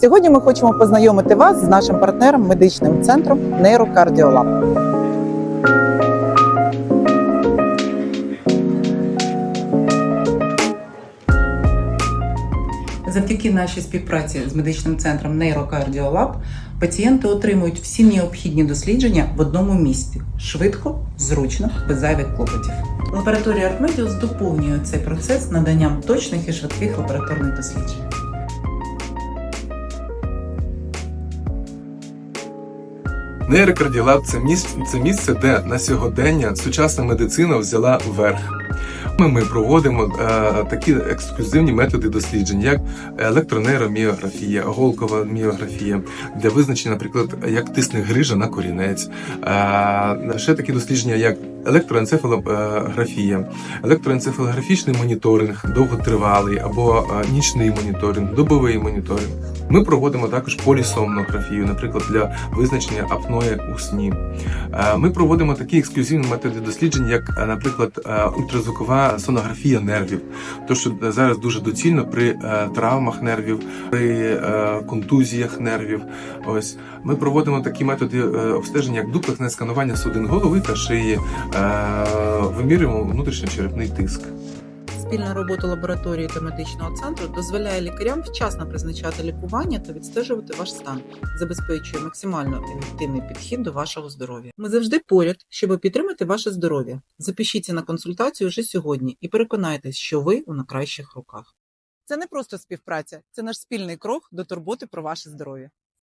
Сьогодні ми хочемо познайомити вас з нашим партнером медичним центром Нейрокардіолаб. Завдяки нашій співпраці з медичним центром Нейрокардіолаб пацієнти отримують всі необхідні дослідження в одному місці швидко, зручно, без зайвих клопотів. Лабораторія Артмедіус доповнює цей процес наданням точних і швидких лабораторних досліджень. Нейрокардіолаб це місце, це місце, де на сьогодення сучасна медицина взяла верх. Ми, проводимо е, такі ексклюзивні методи досліджень, як електронейроміографія, голкова міографія, для визначення, наприклад, як тисне грижа на корінець. Е, ще такі дослідження, як електроенцефалографія, електроенцефалографічний моніторинг, довготривалий або е, нічний моніторинг, добовий моніторинг. Ми проводимо також полісомнографію, наприклад, для визначення апної у сні. Е, Ми проводимо такі ексклюзивні методи досліджень, як, е, наприклад, е, ультразвукова сонографія нервів. То, що зараз дуже доцільно при е, травмах нервів, при е, контузіях нервів. Ось ми проводимо такі методи е, обстеження, як дуплексне сканування судин голови та шиї. Е, Вимірюємо внутрішньочерепний тиск. Спільна робота лабораторії та медичного центру дозволяє лікарям вчасно призначати лікування та відстежувати ваш стан, забезпечує максимально ефективний підхід до вашого здоров'я. Ми завжди поряд, щоб підтримати ваше здоров'я. Запишіться на консультацію вже сьогодні і переконайтесь, що ви у найкращих руках. Це не просто співпраця, це наш спільний крок до турботи про ваше здоров'я.